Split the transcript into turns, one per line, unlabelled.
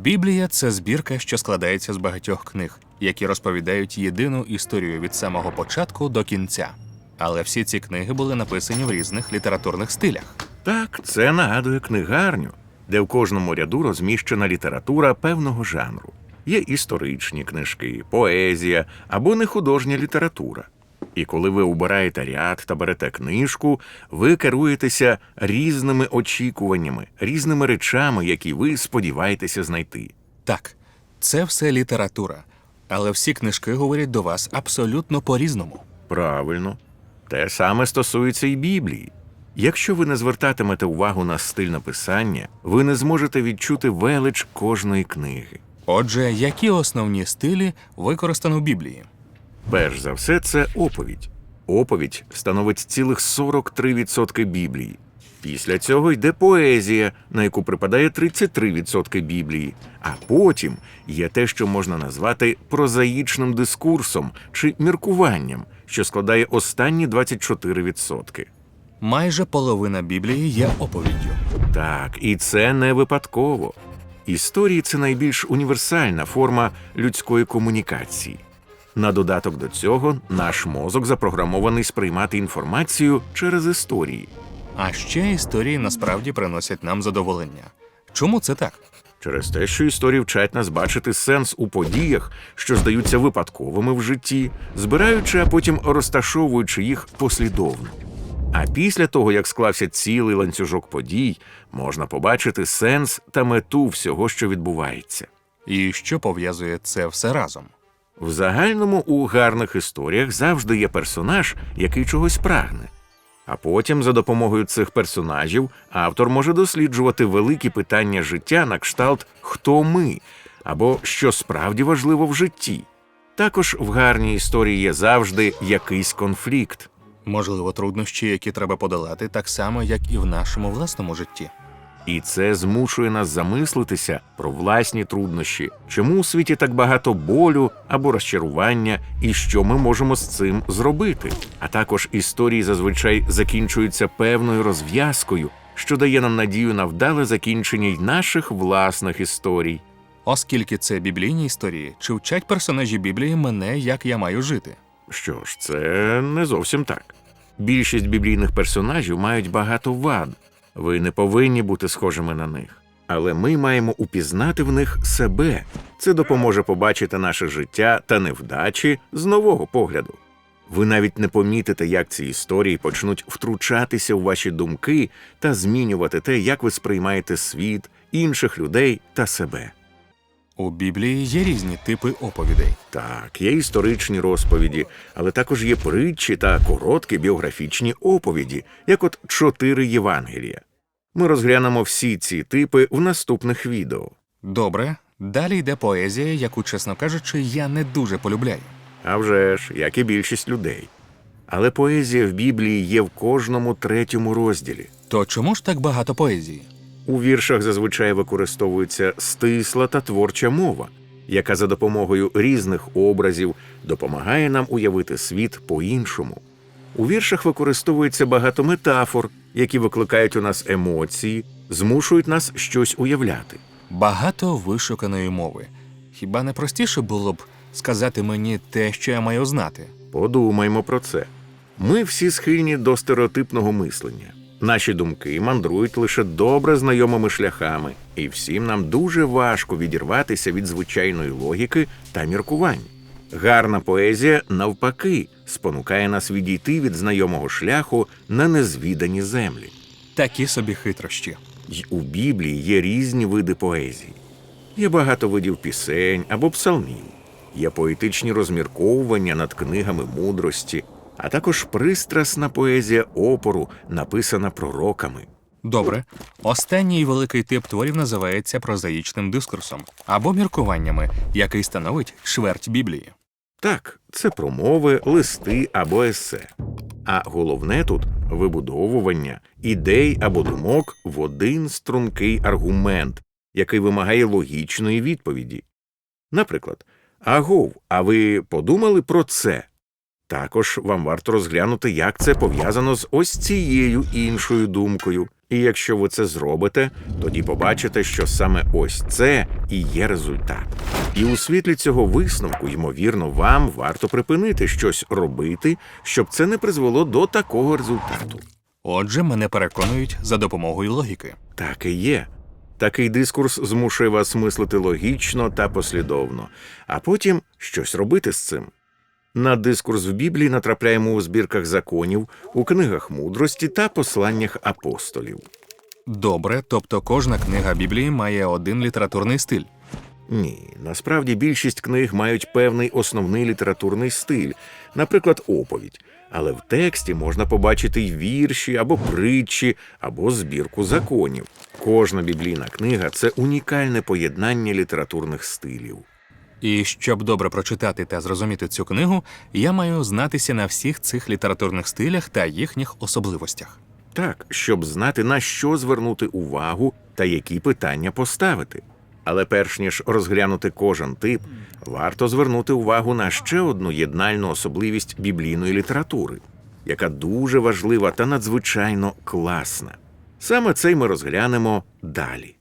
Біблія це збірка, що складається з багатьох книг, які розповідають єдину історію від самого початку до кінця. Але всі ці книги були написані в різних літературних стилях.
Так, це нагадує книгарню, де в кожному ряду розміщена література певного жанру. Є історичні книжки, поезія або нехудожня література. І коли ви обираєте ряд та берете книжку, ви керуєтеся різними очікуваннями, різними речами, які ви сподіваєтеся знайти.
Так, це все література, але всі книжки говорять до вас абсолютно по-різному.
Правильно, те саме стосується і Біблії. Якщо ви не звертатимете увагу на стиль написання, ви не зможете відчути велич кожної книги.
Отже, які основні стилі використано в Біблії?
Перш за все, це оповідь. Оповідь становить цілих 43% Біблії. Після цього йде поезія, на яку припадає 33% Біблії. А потім є те, що можна назвати прозаїчним дискурсом чи міркуванням, що складає останні 24%.
Майже половина Біблії є оповіддю.
Так, і це не випадково. Історії це найбільш універсальна форма людської комунікації. На додаток до цього, наш мозок запрограмований сприймати інформацію через історії.
А ще історії насправді приносять нам задоволення. Чому це так?
Через те, що історії вчать нас бачити сенс у подіях, що здаються випадковими в житті, збираючи, а потім розташовуючи їх послідовно. А після того, як склався цілий ланцюжок подій, можна побачити сенс та мету всього, що відбувається.
І що пов'язує це все разом?
В загальному у гарних історіях завжди є персонаж, який чогось прагне. А потім, за допомогою цих персонажів, автор може досліджувати великі питання життя на кшталт Хто ми або що справді важливо в житті. Також в гарній історії є завжди якийсь конфлікт.
Можливо, труднощі, які треба подолати, так само, як і в нашому власному житті.
І це змушує нас замислитися про власні труднощі, чому у світі так багато болю або розчарування, і що ми можемо з цим зробити. А також історії зазвичай закінчуються певною розв'язкою, що дає нам надію на вдале закінчення й наших власних історій.
Оскільки це біблійні історії, чи вчать персонажі Біблії мене, як я маю жити?
Що ж, це не зовсім так. Більшість біблійних персонажів мають багато вад. Ви не повинні бути схожими на них. Але ми маємо упізнати в них себе. Це допоможе побачити наше життя та невдачі з нового погляду. Ви навіть не помітите, як ці історії почнуть втручатися у ваші думки та змінювати те, як ви сприймаєте світ, інших людей та себе.
У Біблії є різні типи оповідей.
Так, є історичні розповіді, але також є притчі та короткі біографічні оповіді, як от чотири Євангелія. Ми розглянемо всі ці типи в наступних відео.
Добре, далі йде поезія, яку, чесно кажучи, я не дуже полюбляю.
А вже ж, як і більшість людей. Але поезія в Біблії є в кожному третьому розділі.
То чому ж так багато поезії?
У віршах зазвичай використовується стисла та творча мова, яка за допомогою різних образів допомагає нам уявити світ по-іншому. У віршах використовується багато метафор, які викликають у нас емоції, змушують нас щось уявляти.
Багато вишуканої мови. Хіба не простіше було б сказати мені те, що я маю знати?
Подумаймо про це. Ми всі схильні до стереотипного мислення. Наші думки мандрують лише добре знайомими шляхами, і всім нам дуже важко відірватися від звичайної логіки та міркувань. Гарна поезія, навпаки, спонукає нас відійти від знайомого шляху на незвідані землі.
Такі собі хитрощі.
Й у Біблії є різні види поезії. Є багато видів пісень або псалмів, є поетичні розмірковування над книгами мудрості, а також пристрасна поезія опору, написана пророками.
Добре. Останній великий тип творів називається прозаїчним дискурсом або міркуваннями, який становить чверть Біблії.
Так, це промови, листи або есе. А головне тут вибудовування ідей або думок в один стрункий аргумент, який вимагає логічної відповіді. Наприклад, Агов, а ви подумали про це? Також вам варто розглянути, як це пов'язано з ось цією іншою думкою. І якщо ви це зробите, тоді побачите, що саме ось це і є результат. І у світлі цього висновку, ймовірно, вам варто припинити щось робити, щоб це не призвело до такого результату.
Отже, мене переконують за допомогою логіки.
Так і є. Такий дискурс змушує вас мислити логічно та послідовно, а потім щось робити з цим. На дискурс в Біблії натрапляємо у збірках законів, у книгах мудрості та посланнях апостолів.
Добре, тобто кожна книга Біблії має один літературний стиль.
Ні, насправді більшість книг мають певний основний літературний стиль, наприклад, оповідь. Але в тексті можна побачити й вірші або притчі, або збірку законів. Кожна біблійна книга це унікальне поєднання літературних стилів.
І щоб добре прочитати та зрозуміти цю книгу, я маю знатися на всіх цих літературних стилях та їхніх особливостях.
Так, щоб знати на що звернути увагу та які питання поставити. Але перш ніж розглянути кожен тип, варто звернути увагу на ще одну єднальну особливість біблійної літератури, яка дуже важлива та надзвичайно класна. Саме це й ми розглянемо далі.